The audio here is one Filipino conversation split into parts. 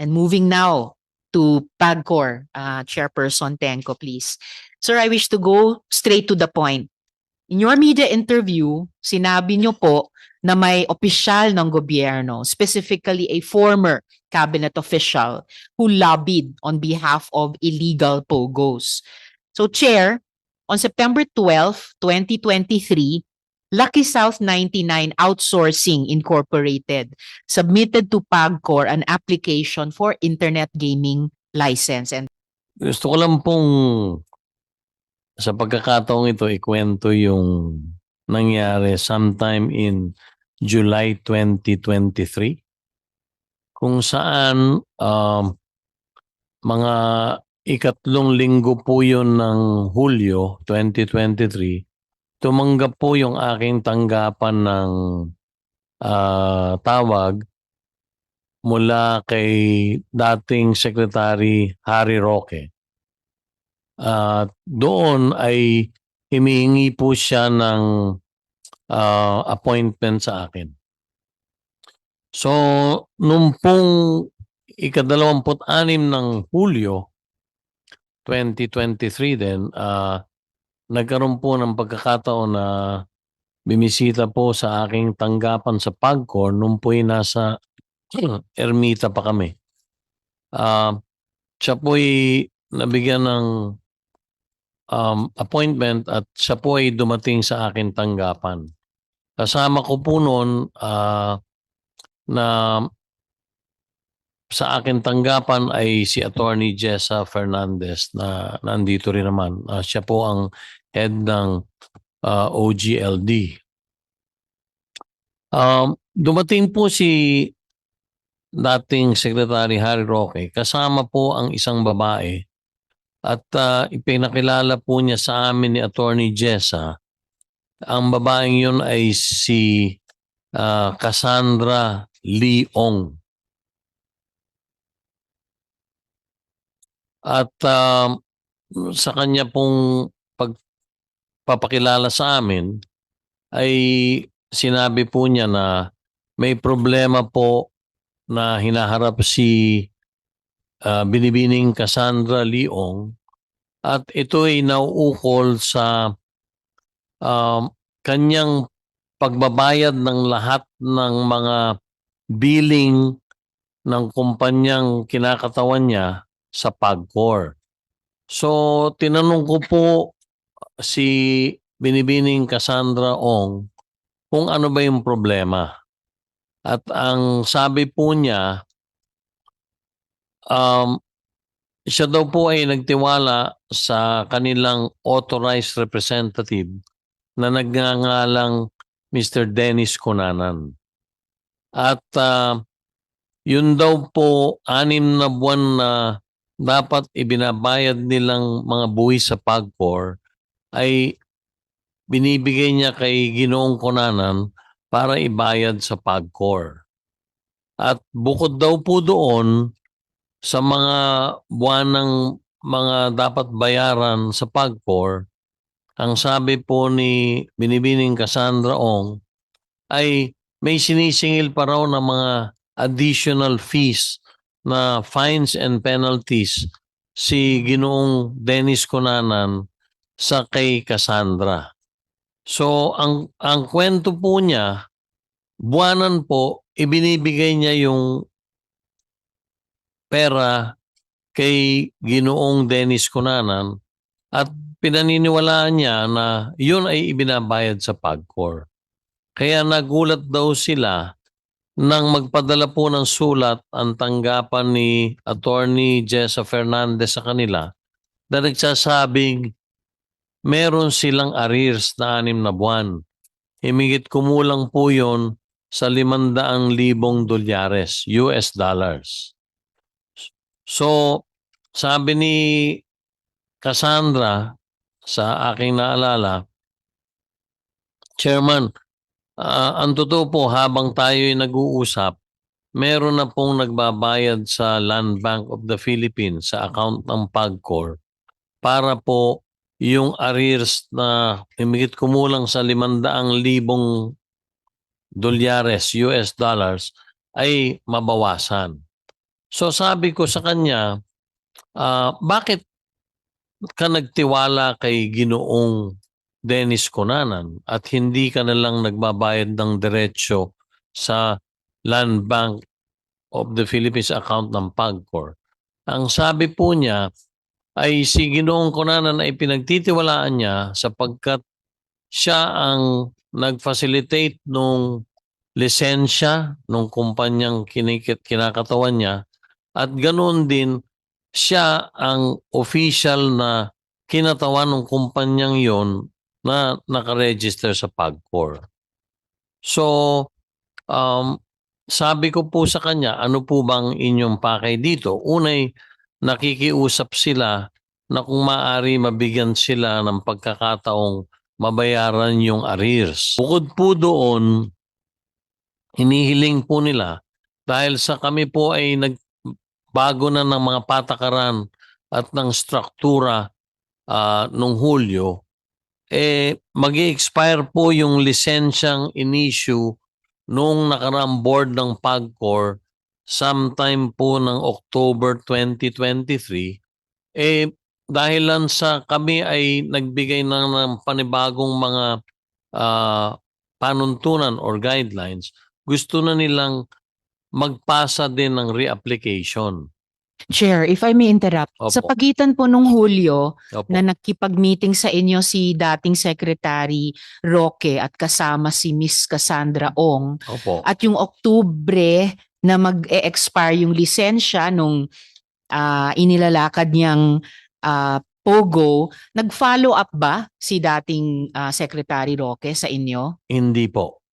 And moving now to PAGCOR, uh, Chairperson Tenko, please. Sir, I wish to go straight to the point. In your media interview, sinabi niyo po na may opisyal ng gobyerno, specifically a former cabinet official who lobbied on behalf of illegal POGOs. So, Chair, on September 12, 2023, Lucky South 99 Outsourcing Incorporated submitted to PAGCOR an application for internet gaming license. And Gusto ko lang pong sa pagkakataong ito ikwento yung nangyari sometime in July 2023 kung saan um, mga ikatlong linggo po yun ng Hulyo 2023 tumanggap po yung aking tanggapan ng ah, tawag mula kay dating Secretary Harry Roque. At doon ay humihingi po siya ng ah, appointment sa akin. So, nung pong ikadalawamput-anim ng Hulyo 2023 din, ah, nagkaroon po ng pagkakataon na bimisita po sa aking tanggapan sa PAGCOR nung po'y nasa Ermita pa kami. Ah, siya po'y nabigyan ng um, appointment at siya po ay dumating sa akin tanggapan. Kasama ko po noon ah, na sa akin tanggapan ay si Attorney Jessa Fernandez na nandito rin naman. Ah, siya po ang head ng ah, OGLD. Um, dumating po si dating Secretary Harry Roque kasama po ang isang babae at ah, ipinakilala po niya sa amin ni Attorney Jessa. Ang babaeng yun ay si ah, Cassandra Leong. At um, sa kanya pong pagpapakilala sa amin ay sinabi po niya na may problema po na hinaharap si ah, Binibining Cassandra Leong at ito ay nauukol sa um, kanyang pagbabayad ng lahat ng mga billing ng kumpanyang kinakatawan niya sa PAGCOR. So, tinanong ko po si Binibining Cassandra Ong kung ano ba yung problema. At ang sabi po niya, um, siya daw po ay nagtiwala sa kanilang authorized representative na nagngangalang Mr. Dennis Cunanan. At ah, yun daw po anim na buwan na dapat ibinabayad nilang mga buwis sa PAGCOR ay binibigay niya kay Ginoong Kunanan para ibayad sa PAGCOR. At bukod daw po doon sa mga buwan ng mga dapat bayaran sa PAGCOR, ang sabi po ni Binibining Cassandra Ong ay may sinisingil pa raw ng mga additional fees na fines and penalties si Ginoong Dennis Cunanan sa kay Cassandra. So ang ang kwento po niya buwanan po ibinibigay niya yung pera kay Ginoong Dennis Cunanan at pinaniniwalaan niya na yun ay ibinabayad sa PAGCOR. Kaya nagulat daw sila nang magpadala po ng sulat ang tanggapan ni Attorney Jessa Fernandez sa kanila na nagsasabing meron silang arrears na anim na buwan. Himigit kumulang po yon sa 500,000 dolyares, US dollars. So, sabi ni Cassandra sa aking naalala, Chairman, Ah, ang totoo po, habang tayo ay nag-uusap, meron na pong nagbabayad sa Land Bank of the Philippines sa account ng PAGCOR para po yung arrears na himigit kumulang sa 500,000 dolyares, US dollars, ay mabawasan. So sabi ko sa kanya, ah, bakit ka nagtiwala kay Ginoong Dennis Conanan at hindi ka na lang nagbabayad ng diretsyo sa Land Bank of the Philippines account ng PAGCOR? Ang sabi po niya ay si Ginoong Conanan ay pinagtitiwalaan niya sapagkat siya ang nag-facilitate nung lisensya nung kumpanyang kinikit kinakatawan niya at ganoon din siya ang official na kinatawan ng kumpanyang yon na nakaregister sa PAGCOR. So, um, sabi ko po sa kanya, ano po bang inyong pakay dito? Unay, nakikiusap sila na kung maaari mabigyan sila ng pagkakataong mabayaran yung arrears. Bukod po doon, hinihiling po nila dahil sa kami po ay nagbago na ng mga patakaran at ng struktura ah, nung Hulyo, eh mag expire po yung lisensyang in-issue nung nakaraang board ng PAGCOR sometime po ng October 2023, eh dahilan sa kami ay nagbigay ng, ng panibagong mga ah, panuntunan or guidelines, gusto na nilang magpasa din ng reapplication. Chair, if I may interrupt, Opo. sa pagitan po nung Hulyo Opo. na nakipag-meeting sa inyo si dating Secretary Roque at kasama si Miss Cassandra Ong Opo. at yung Oktubre na mag-e-expire yung lisensya nung ah, inilalakad niyang ah, Pogo, nag-follow up ba si dating ah, Secretary Roque sa inyo? Hindi po.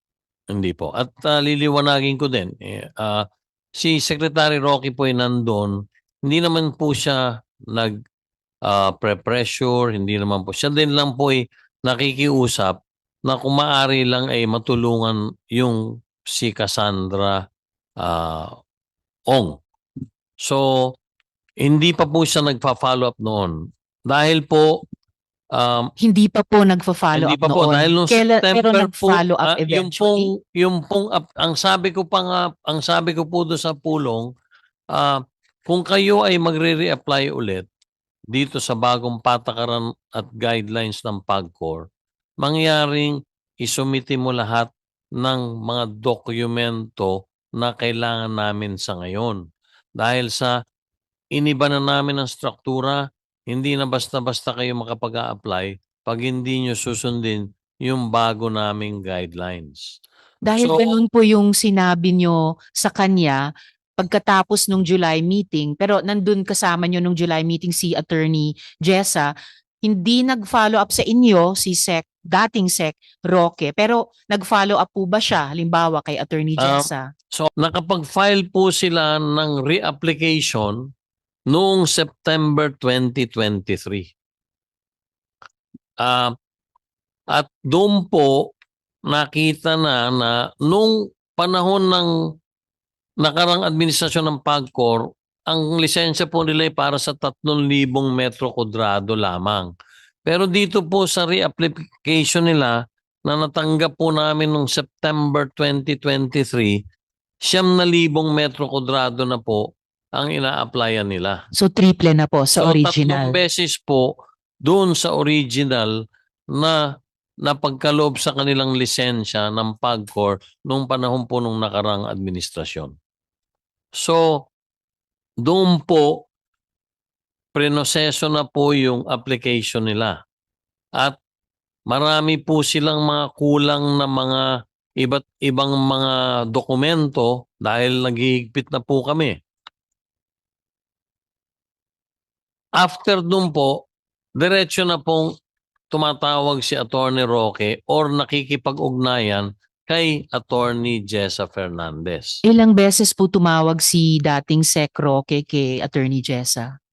Hindi po. At ah, liliwanagin ko din, ah, si Secretary Rocky po ay nandun, hindi naman po siya nag ah, pre-pressure, hindi naman po. Siya din lang po ay nakikiusap na kung maaari lang ay matulungan yung si Cassandra ah, Ong. So, hindi pa po siya nagpa-follow up noon. Dahil po, um, Hindi pa po nagfa-follow hindi up pa po noon. dahil nung Kailan- September pero nag-follow po, up ah, yung eventually. pong yung pong ap- ang sabi ko pa nga ang sabi ko po doon sa pulong ah, kung kayo ay magre-reapply ulit dito sa bagong patakaran at guidelines ng PAGCOR mangyaring isumiti mo lahat ng mga dokumento na kailangan namin sa ngayon dahil sa iniba na namin ang struktura hindi na basta-basta kayo makapag-a-apply pag hindi nyo susundin yung bago naming guidelines. Dahil So- ganun po yung sinabi nyo sa kanya pagkatapos nung July meeting, pero nandun kasama nyo nung July meeting si Attorney Jessa, hindi nag-follow up sa inyo si Sec, dating Sec Roque, pero nag-follow up po ba siya, halimbawa kay Attorney Um, Jessa? So nakapag-file po sila ng reapplication noong September 2023. Ah, at doon po nakita na na nung panahon ng nakarang administrasyon ng PAGCOR, ang lisensya po nila ay para sa 3,000 metro kwadrado lamang. Pero dito po sa reapplication nila na natanggap po namin noong September 2023, siyam na libong metro kwadrado na po ang ina-applyan nila. So triple na po sa so, original. tatlong beses po doon sa original na napagkaloob sa kanilang lisensya ng PAGCOR nung panahon po nung nakarang administrasyon. So, doon po, prenoseso na po yung application nila. At marami po silang mga kulang na mga iba't ibang mga dokumento dahil naghihigpit na po kami. After dun po, diretso na pong tumatawag si Attorney Roque or nakikipag-ugnayan kay Attorney Jessa Fernandez. Ilang beses po tumawag si dating Sec Roque kay Attorney Jessa?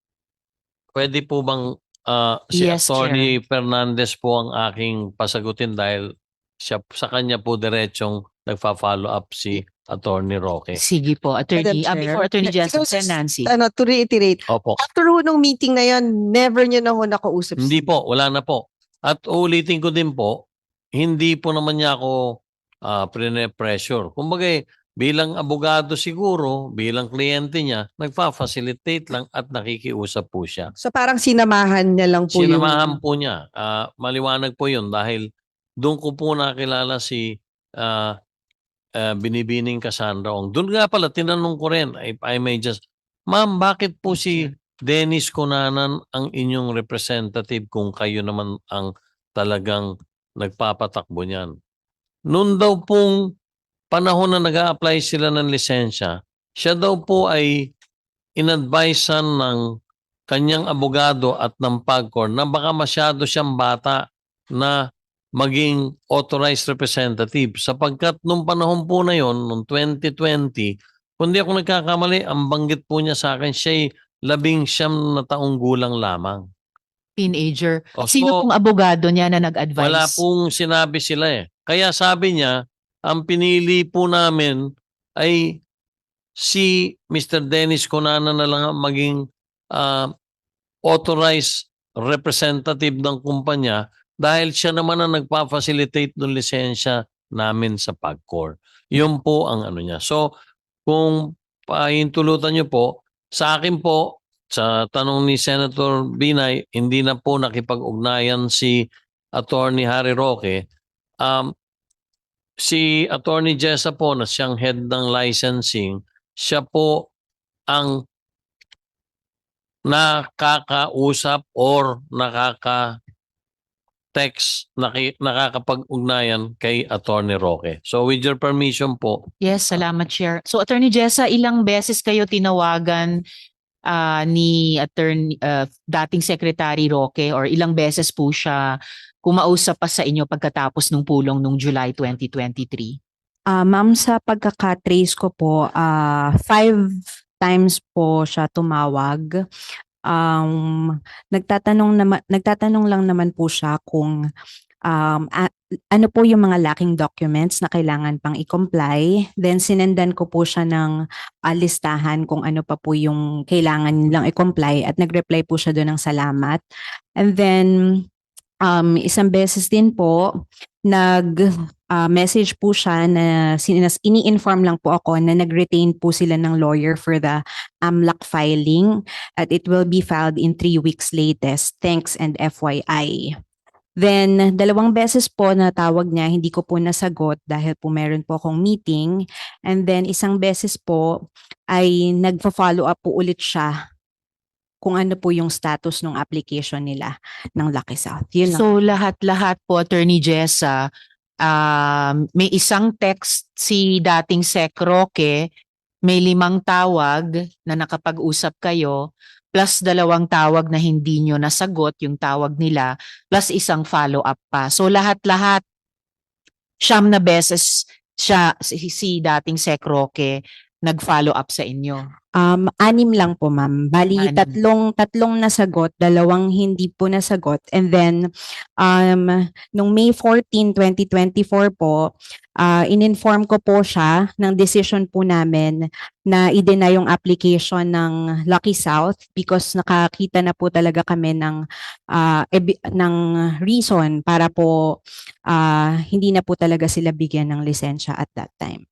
Pwede po bang ah, si Yes, Attorney Fernandez po ang aking pasagutin dahil siya, sa kanya po diretsong nagfa-follow up si Attorney Roque. Sige po, Attorney. Ah, Chair. before Attorney Yeah, Jessa, ikaw, Sen. sis- Nancy. Ano, to reiterate, Opo. after ho nung meeting na yon, never nyo na ho nakausap. Hindi po, wala na po. At ulitin ko din po, hindi po naman niya ako uh, pressure. Kumbaga, bilang abogado siguro, bilang kliyente niya, nagpa-facilitate lang at nakikiusap po siya. So parang sinamahan niya lang po Sinamahan yung... po niya. Ah, maliwanag po yun dahil doon ko po nakilala si ah, ah, Binibining Cassandra Ong. Doon nga pala, tinanong ko rin, if I may just, Ma'am, bakit po si Dennis Cunanan ang inyong representative kung kayo naman ang talagang nagpapatakbo niyan? Noon daw pong panahon na nag apply sila ng lisensya, siya daw po ay inadvisean ng kanyang abogado at ng PAGCOR na baka masyado siyang bata na maging authorized representative sapagkat nung panahon po na yon nung 2020 kung di ako nagkakamali ang banggit po niya sa akin siya'y labing siyam na taong gulang lamang. Teenager. O, Sino pong abogado niya na nag-advise? wala pong sinabi sila eh. Kaya sabi niya, ang pinili po namin ay si Mr. Dennis Conana na lang ang maging ah, authorized representative ng kumpanya dahil siya naman ang nagpa-facilitate ng lisensya namin sa PAGCOR. Yun po ang ano niya. So, kung pahintulutan niyo po, sa akin po, sa tanong ni Senator Binay, hindi na po nakipag-ugnayan si Attorney Harry Roque. Um, si Attorney Jessa po na siyang head ng licensing, siya po ang nakakausap or nakaka text nakakapag-ugnayan kay Attorney Roque. So with your permission po, Yes, salamat, Chair. So, Attorney Jessa, ilang beses kayo tinawagan ah, ni Attorney, ah, dating Secretary Roque or ilang beses po siya kumausap pa sa inyo pagkatapos ng pulong nung July 2023? Ah, ma'am, sa pagkakatrace ko po, ah five times po siya tumawag. Um, nagtatanong naman, nagtatanong lang naman po siya kung um, a- ano po yung mga lacking documents na kailangan pang i-comply. Then sinendan ko po siya ng ah, listahan kung ano pa po yung kailangan nilang i-comply at nag-reply po siya doon ng salamat. And then um, isang beses din po, nag ah, po siya na sinas, ini-inform lang po ako na nag-retain po sila ng lawyer for the AMLAC filing at it will be filed in three weeks latest. Thanks and FYI. Then, dalawang beses po na tawag niya, hindi ko po nasagot dahil po meron po akong meeting. And then, isang beses po ay nagpa-follow up po ulit siya kung ano po yung status ng application nila ng Lucky South. Yun. So lahat-lahat po Attorney Jessa, um, may isang text si dating Sec Roque, may limang tawag na nakapag-usap kayo, plus dalawang tawag na hindi nyo nasagot yung tawag nila, plus isang follow-up pa. So lahat-lahat, siyam na beses siya, si, si dating Sec Roque nag-follow up sa inyo. Um, anim lang po, ma'am. Bali, Anim. tatlong, tatlong nasagot, dalawang hindi po nasagot. And then, um, nung May 14, 2024 po, uh, in-inform ko po siya ng decision po namin na i-deny yung application ng Lucky South because nakakita na po talaga kami ng, uh, ng reason para po uh, hindi na po talaga sila bigyan ng lisensya at that time.